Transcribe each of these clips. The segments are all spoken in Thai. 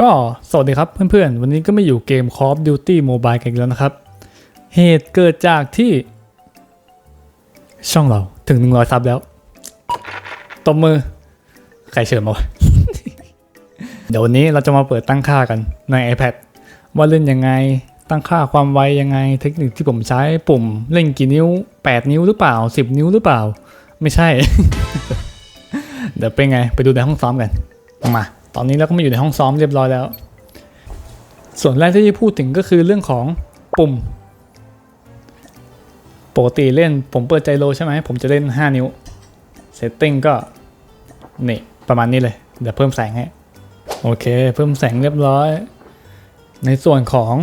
ก็สวัสดีครับเพื่อนๆ วันนี้ก็มาอยู่เกม Call of Duty Mobile กันอีกแล้วนะครับ เหตุเกิดจากที่ ช่องเราถึง 100 ซับแล้วตบมือ ใครเชิญมาวะ เดี๋ยววันนี้เราจะมาเปิดตั้งค่ากันใน iPad ว่าเล่นยังไงตั้งค่าความไวยังไง เทคนิคที่ผมใช้ปุ่มเล่นกี่นิ้ว 8 นิ้วหรือเปล่า 10 นิ้วหรือเปล่า ไม่ใช่ เดี๋ยวเป็นไง ไปดูในห้องซ้อมกันมา ตอนนี้เราก็มาอยู่ในห้องซ้อมเรียบร้อยแล้ว ส่วนแรกที่จะพูดถึงก็คือเรื่องของปุ่ม ปกติเล่นผมเปิดใจโลใช่ไหมผมจะเล่น 5 นิ้ว เซตติ้งก็ นี่ ประมาณนี้เลย เดี๋ยวเพิ่มแสงให้ โอเค เพิ่มแสงเรียบร้อย ในส่วนของ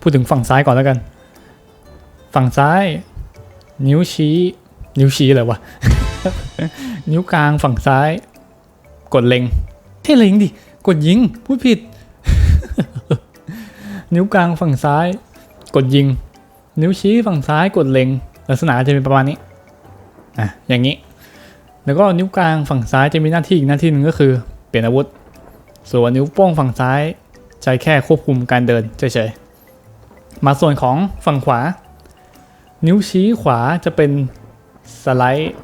พูดถึงฝั่งซ้ายก่อนแล้วกัน ฝั่งซ้าย นิ้วชี้ นิ้วชี้อะไรวะ นิ้วกลางฝั่งซ้าย กดเล็ง เทเลงดิ กดยิง พูดผิด นิ้วกลางฝั่งซ้าย กดยิง นิ้วชี้ฝั่งซ้ายกดเล็ง ลักษณะจะเป็นประมาณนี้อะอย่างนี้ แล้วก็นิ้วกลางฝั่งซ้ายจะมีหน้าที่อีกหน้าที่หนึ่งก็คือ เปลี่ยนอาวุธ ส่วนนิ้วโป้งฝั่งซ้ายใช้แค่ควบคุมการเดินเฉยๆ มาส่วนของฝั่งขวา นิ้วชี้ขวาจะเป็นสไลด์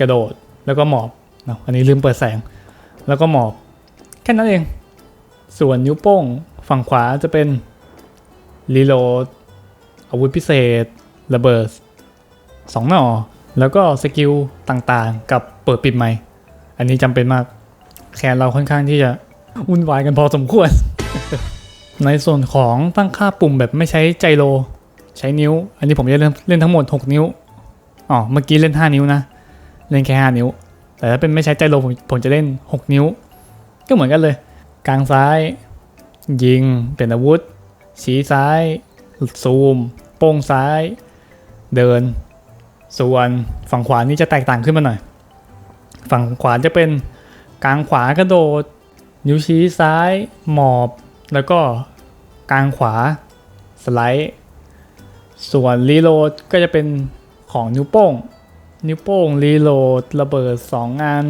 กระโดดแล้วก็หมอบเนาะอันนี้ลืมเปิดแสง แล้วก็หมอบแค่นั้นเอง ส่วนนิ้วโป้งฝั่งขวาจะเป็นรีโหลดอาวุธพิเศษระเบิดสองหน่อ แล้วก็สกิลต่างๆ กับเปิดปิดไมค์อันนี้จำเป็นมาก แคนเราค่อนข้างที่จะวุ่นวายกันพอสมควร ในส่วนของตั้งค่าปุ่มแบบไม่ใช้ใจโล ใช้นิ้ว อันนี้ผมจะเล่นเล่นทั้งหมด 6 นิ้ว อ๋อ เมื่อกี้เล่น 5 นิ้วนะ เล่นแค่ 5 นิ้ว แต่ถ้าเป็นไม่ใช้ใจโลผมผมจะเล่น 6 นิ้ว ก็เหมือนกันเลย กลางซ้าย ยิง เป็นอาวุธ ชี้ซ้าย ซูม โป้งซ้าย เดิน ส่วนฝั่งขวานี่จะแตกต่างขึ้นมาหน่อย ฝั่งขวาจะเป็นกลางขวากระโดด นิ้วชี้ซ้าย หมอบ แล้วก็กลางขวา สไลด์ ส่วนรีโหลดก็จะเป็นของนิ้วโป้ง นิ้วโป้งรีโหลดระเบิด 2 อัน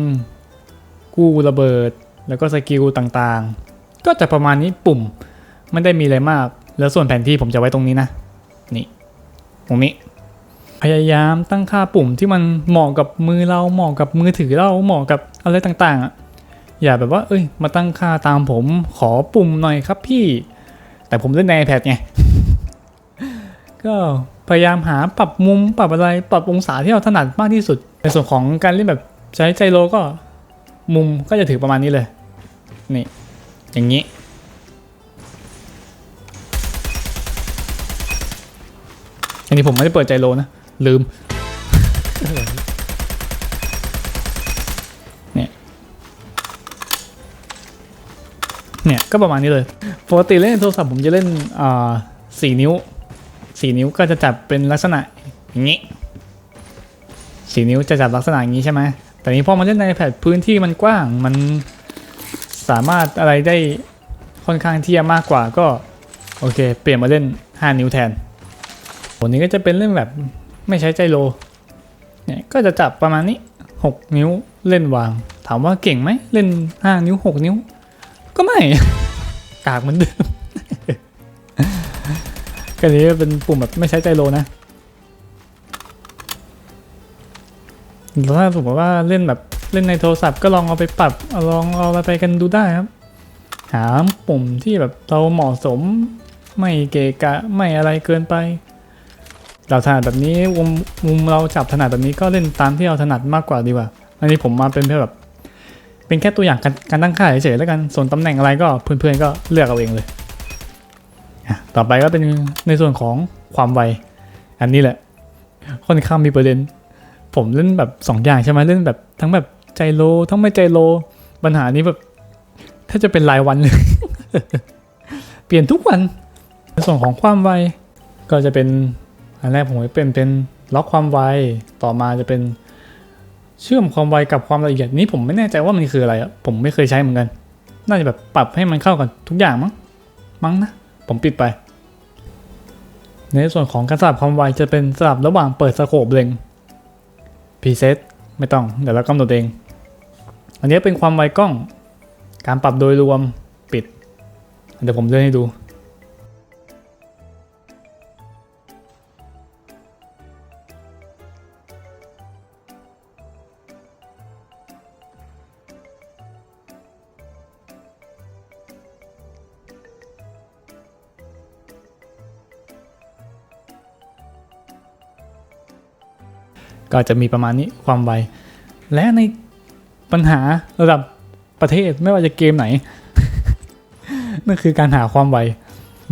กู้ระเบิด แล้วก็สกิลต่างๆ ก็จะประมาณนี้ปุ่ม ไม่ได้มีอะไรมาก แล้วส่วนแผนที่ผมจะไว้ตรงนี้นะ นี่ ตรงนี้ พยายามตั้งค่าปุ่มที่มันเหมาะกับมือเราเหมาะกับมือถือเราเหมาะกับอะไรต่างๆอะอย่าแบบว่า เอ้ย มาตั้งค่าตามผมขอปุ่มหน่อยครับพี่ แต่ผมเล่นใน iPad ไง ก็ พยายามหาปรับมุมปรับอะไรปรับองศาที่เราถนัดมากที่สุด ในส่วนของการเล่นแบบใช้ใจโลก็มุมก็จะถือประมาณนี้เลย นี่ อย่างนี้ อันนี้ผมไม่ได้เปิดใจโลนะ ลืม เนี่ย เนี่ย ก็ประมาณนี้เลย ปกติเล่นโทรศัพท์ผมจะเล่นอ่าสี่นิ้ว สี่นิ้วก็จะจับเป็นลักษณะอย่างนี้สี่นิ้วจะจับลักษณะอย่างนี้ใช่ไหมแต่นี้พอมาเล่นในแพดพื้นที่มันกว้างมันสามารถอะไรได้ค่อนข้างที่จะมากกว่าก็โอเค เปลี่ยนมาเล่น 5 นิ้วแทนวันนี้ก็จะเป็นเล่นแบบไม่ใช้ใจโลเนี่ยก็จะจับประมาณนี้ 6 นิ้วเล่นวาง ถามว่าเก่งไหมเล่น 5 นิ้ว 6 นิ้ว ก็ไม่ กากเหมือนเดิม ก็นี้เป็นปุ่มแบบไม่ใช้ใจโลนะแล้วถ้าสมมติว่าเล่นแบบเล่นในโทรศัพท์ก็ลองเอาไปปรับเอาลองเอาอะไรไปกันดูได้ครับ หาปุ่มที่แบบเราเหมาะสมไม่เกะกะไม่อะไรเกินไป เราถนัดแบบนี้มุมมุมเราจับถนัดแบบนี้ก็เล่นตามที่เราถนัดมากกว่าดีกว่า อันนี้ผมมาเป็นแค่แบบ เป็นแค่ตัวอย่างการการตั้งค่าเฉยๆแล้วกันส่วนตำแหน่งอะไรก็เพื่อนๆก็เลือกเอาเองเลย ต่อไปก็เป็นในส่วนของความไว อันนี้แหละ ค่อนข้างมีประเด็น ผมเล่นแบบสองอย่างใช่ไหมเล่นแบบทั้งแบบใจโลทั้งไม่ใจโล ปัญหานี้แบบถ้าจะเป็นรายวันเลย เปลี่ยนทุกวัน ในส่วนของความไว ก็จะเป็นอันแรกผมเป็นเป็นล็อกความไว ต่อมาจะเป็นเชื่อมความไวกับความละเอียดนี้ผมไม่แน่ใจว่ามันคืออะไรอะผมไม่เคยใช้เหมือนกัน น่าจะแบบปรับให้มันเข้ากันทุกอย่างมั้ง มั้งนะ ผมปิดไป ในส่วนของการสลับความไวจะเป็นสลับระหว่างเปิดสโคปเล็งพรีเซตไม่ต้อง เดี๋ยวเรากำหนดเอง อันนี้เป็นความไวกล้อง การปรับโดยรวมปิด เดี๋ยวผมเลื่อนให้ดู ก็จะมีประมาณนี้ความไว และในปัญหาระดับประเทศไม่ว่าจะเกมไหน นั่นคือการหาความไว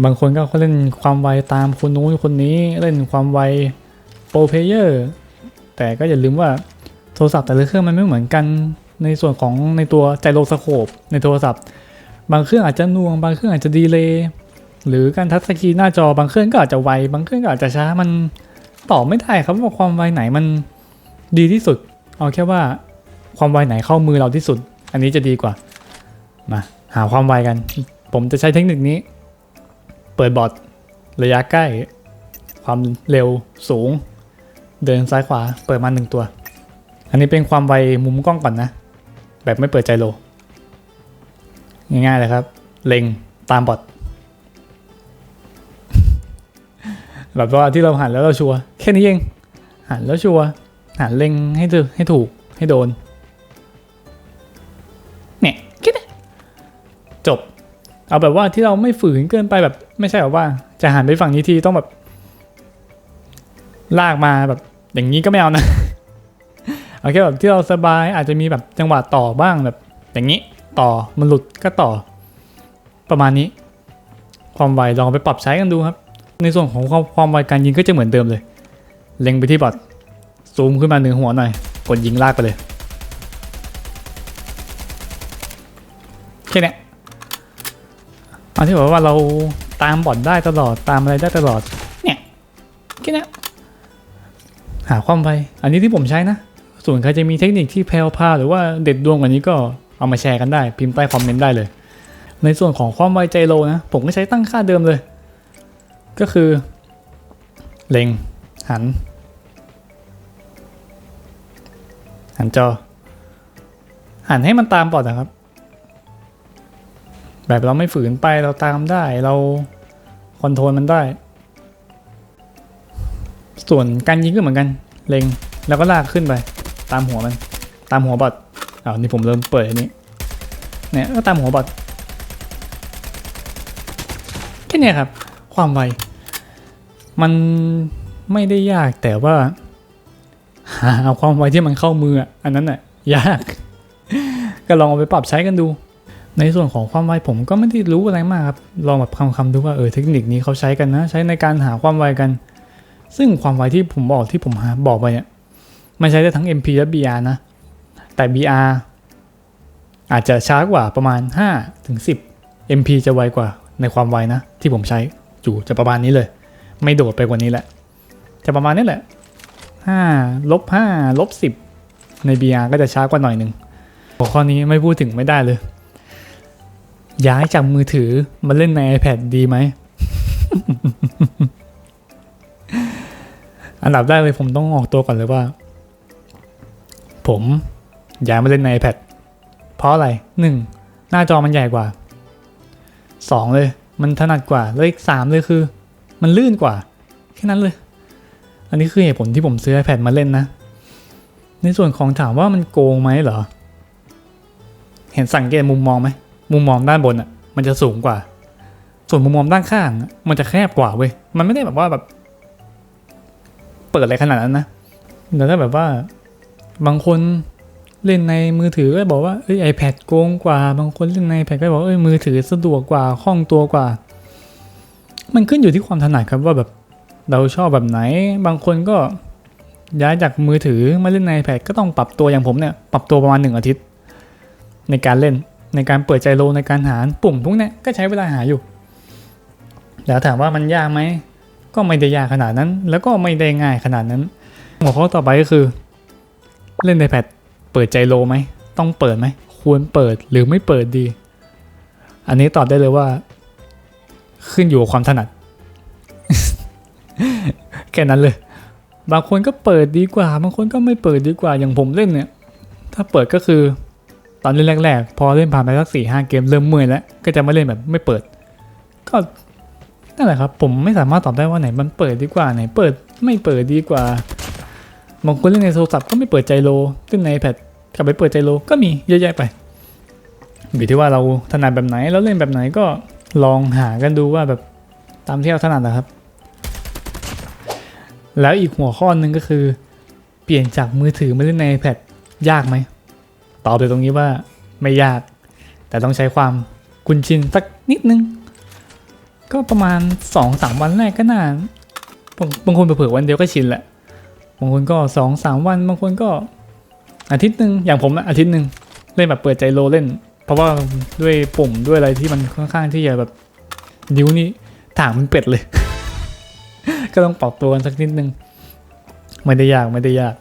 บางคนก็เล่นความไวตามคนนู้นคนนี้เล่นความไวโปรเพเยอร์แต่ก็อย่าลืมว่าโทรศัพท์แต่ละเครื่องมันไม่เหมือนกันในส่วนของในตัวไจโรสโคปในโทรศัพท์ บางเครื่องอาจจะน่วง บางเครื่องอาจจะดีเลย์หรือการทัชสกรีนหน้าจอบางเครื่องก็อาจจะไว บางเครื่องก็อาจจะช้ามัน ตอบไม่ได้ครับว่าความไวไหนมันดีที่สุด เอาแค่ว่าความไวไหนเข้ามือเราที่สุด อันนี้จะดีกว่า มาหาความไวกัน ผมจะใช้เทคนิคนี้ เปิดบอทระยะใกล้ ความเร็วสูง เดินซ้ายขวา เปิดมาหนึ่งตัว อันนี้เป็นความไวมุมกล้องก่อนนะ แบบไม่เปิดใจโล ง่ายๆเลยครับ เล็งตามบอท แบบว่าที่เราหันแล้วเราชัวร์แค่นี้เองหันแล้วชัวร์หันเล็งให้ถูกให้ถูกให้โดนเนี่ยคิดนี่ยจบ เอาแบบว่าที่เราไม่ฝืนเกินไปแบบ ไม่ใช่แบบว่า จะหันไปฝั่งนี้ทีต้องแบบ ลากมาแบบอย่างนี้ก็ไม่เอานะเอาแค่แบบที่เราสบายอาจจะมีแบบจังหวะต่อบ้างแบบ อย่างนี้ต่อมันหลุดก็ต่อ ประมาณนี้ ความไวลองไปปรับใช้กันดูครับ ในส่วนของความความไวการยิงก็จะเหมือนเดิมเลย เล็งไปที่บอทซูมขึ้นมาหนือหัวหน่อย กดยิงลากไปเลยแค่นี้ยเอาที่บอกว่าเราตามบอทได้ตลอดตามอะไรได้ตลอด เนี่ยแค่นี้หาความไวอันนี้ที่ผมใช้นะ ส่วนใครจะมีเทคนิคที่แพลวพาหรือว่าเด็ดดวงกว่านี้ก็เอามาแชร์กันได้ พิมพ์ใต้คอมเมนต์ได้เลย ในส่วนของความไวใจโลนะ ผมก็ใช้ตั้งค่าเดิมเลย ก็คือ เล็ง หัน หันจอ หันให้มันตามบอทนะครับ แบบเราไม่ฝืนไปเราตามได้เราคอนโทรลมันได้ ส่วนการยิงก็เหมือนกัน เล็งแล้วก็ลากขึ้นไป ตามหัวมัน ตามหัวบอทอ้าวนี่ผมเริ่มเปิดอันนี้เนี่ยก็ตามหัวบอทแค่เนี้ยครับ ความไว มันไม่ได้ยากแต่ว่าหาเอาความไวที่มันเข้ามืออันนั้นน่ะยาก ก็ลองเอาไปปรับใช้กันดู ในส่วนของความไวผมก็ไม่ได้รู้อะไรมากครับ ลองแบบคำคำดูว่าเออเทคนิคนี้เขาใช้กันนะ ใช้ในการหาความไวกัน ซึ่งความไวที่ผมบอกที่ผมหาบอกไปเนี่ยมันใช้ได้ทั้ง MP และ BR นะ แต่ BR อาจจะช้ากว่าประมาณ5ถึง10 MP จะไวกว่าในความไวนะ ที่ผมใช้อยู่จะประมาณนี้เลย ไม่โดดไปกว่านี้แหละ จะประมาณนี้แหละ5ลบ5ลบ10ใน BR ก็จะช้ากว่าหน่อยหนึ่งหัวข้อนี้ไม่พูดถึงไม่ได้เลย ย้ายจากมือถือมาเล่นใน iPad ดีไหม อันดับแรกเลยผมต้องออกตัวก่อนเลยว่า ผมย้ายมาเล่นใน iPad เพราะอะไรหนึ่งหน้าจอมันใหญ่กว่าสองเลย มันถนัดกว่าแล้วอีกสามเลยคือ มันลื่นกว่า แค่นั้นเลย อันนี้คือเหตุผลที่ผมซื้อ iPad มาเล่นนะ ในส่วนของถามว่ามันโกงไหมเหรอ เห็นสังเกตมุมมองไหม มุมมองด้านบนอะ มันจะสูงกว่า ส่วนมุมมองด้านข้าง มันจะแคบกว่าเว้ย มันไม่ได้แบบว่าแบบ เปิดอะไรขนาดนั้นนะแต่ถ้าแบบว่าบางคนเล่นในมือถือก็บอกว่าเอ้ย iPad โกงกว่า บางคนเล่นใน iPad ก็บอกเอ้ยมือถือสะดวกกว่าคล่องตัวกว่า มันขึ้นอยู่ที่ความถนัดครับว่าแบบเราชอบแบบไหน บางคนก็ย้ายจากมือถือมาเล่นใน iPad ก็ต้องปรับตัวอย่างผมเนี่ยปรับตัวประมาณหนึ่งอาทิตย์ ในการเล่นในการเปิดใจโลในการหาปุ่มพวกเนี้ยก็ใช้เวลาหาอยู่ แล้วถามว่ามันยากไหม ก็ไม่ได้ยากขนาดนั้น แล้วก็ไม่ได้ง่ายขนาดนั้น หัวข้อต่อไปก็คือ เล่นในแพดเปิดใจโลไหม ต้องเปิดไหม ควรเปิดหรือไม่เปิดดี อันนี้ตอบได้เลยว่า ขึ้นอยู่กับความถนัด แค่นั้นเลย บางคนก็เปิดดีกว่า บางคนก็ไม่เปิดดีกว่า อย่างผมเล่นเนี่ย ถ้าเปิดก็คือตอนเล่นแรก ๆ พอเล่นผ่านไปสักสี่ห้าเกมเริ่มเมื่อยแล้ว ก็จะไมาเล่นแบบไม่เปิด ก็นั่นแหละครับ ผมไม่สามารถตอบได้ว่าไหนมันเปิดดีกว่าไหนเปิดไม่เปิดดีกว่า บางคนเล่นในโทรศัพท์ก็ไม่เปิดใจโลซึ่งใน iPad กลับไปเปิดใจโลก็มีเยอะแยะไปอยู่ที่ว่าเราถนัดแบบไหนแล้วเล่นแบบไหนก็ ลองหากันดูว่าแบบตามที่เราถนัดนะครับ แล้วอีกหัวข้อหนึ่งก็คือ เปลี่ยนจากมือถือมาเล่นใน iPad ยากไหม ตอบเลยตรงนี้ว่าไม่ยาก แต่ต้องใช้ความคุ้นชินสักนิดนึง ก็ประมาณ2อสามวันแรกก็น่าบางบางคนเผื่อวันเดียวก็ชินแหละ บางคนก็2อสามวัน บางคนก็อาทิตย์หนึ่งอย่างผมอะอาทิตย์หนึ่งเล่นแบบเปิดใจโลเล่น เพราะว่าด้วยปุ่มด้วยอะไรที่มันค่อนข้างที่จะแบบนิ้วนี่ถางมันเป็ดเลย ก็ต้องปรับตัวกันสักนิดนึงไม่ได้ยากไม่ได้ยาก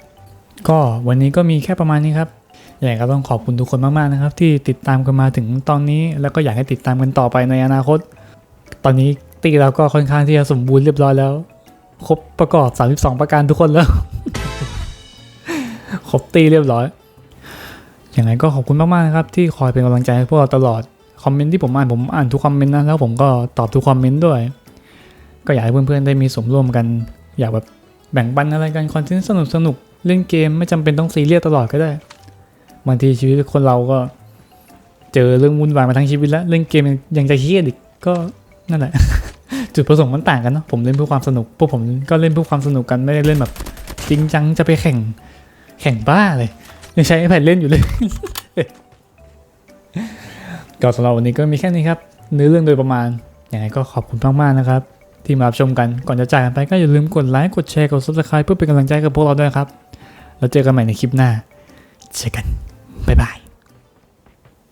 ก็วันนี้ก็มีแค่ประมาณนี้ครับอย่างไรก็ต้องขอบคุณทุกคนมากๆนะครับ ที่ติดตามกันมาถึงตอนนี้ แล้วก็อยากให้ติดตามกันต่อไปในอนาคต ตอนนี้ตีเราก็ค่อนข้างที่จะสมบูรณ์เรียบร้อยแล้ว ครบประกอบ 32 ประการทุกคนแล้ว ครบตีเรียบร้อย ย่างไรก็ขอบคุณมากๆนะครับที่คอยเป็นกำลังใจให้พวกเราตลอดคอมเมนต์ที่ผมอ่านผมอ่านทุกคอมเมนต์นะแล้วผมก็ตอบทุกคอมเมนต์ด้วย ก็อยากให้เพื่อนๆได้มีส่วนร่วมกัน อยากแบบแบ่งปันอะไรกันคอนเทนต์สนุกๆเล่นเกมไม่จำเป็นต้องซีเรียสตลอดก็ได้บางทีชีวิตคนเราก็เจอเรื่องวุ่นวายมาทั้งชีวิตแล้วเล่นเกมยังจะเครียดอีกก็นั่นแหละ จุดประสงค์มันต่างกันเนอะผมเล่นเพื่อความสนุกพวกผมก็เล่นเพื่อความสนุกกันไม่ได้เล่นแบบจริงจังจะไปแข่งแข่งบ้าเลย ยังใช้ iPad เล่นอยู่เลย ก็สำหรับวันนี้ก็มีแค่นี้ครับ เนื้อเรื่องโดยประมาณอย่างไรก็ขอบคุณมากๆนะครับ ที่มารับชมกันก่อนจะจากกันไปก็อย่าลืมกดไลค์กดแชร์กด subscribe เพื่อเป็นกำลังใจกับพวกเราด้วยครับ แล้วเจอกันใหม่ในคลิปหน้าเจอกันบ๊ายบาย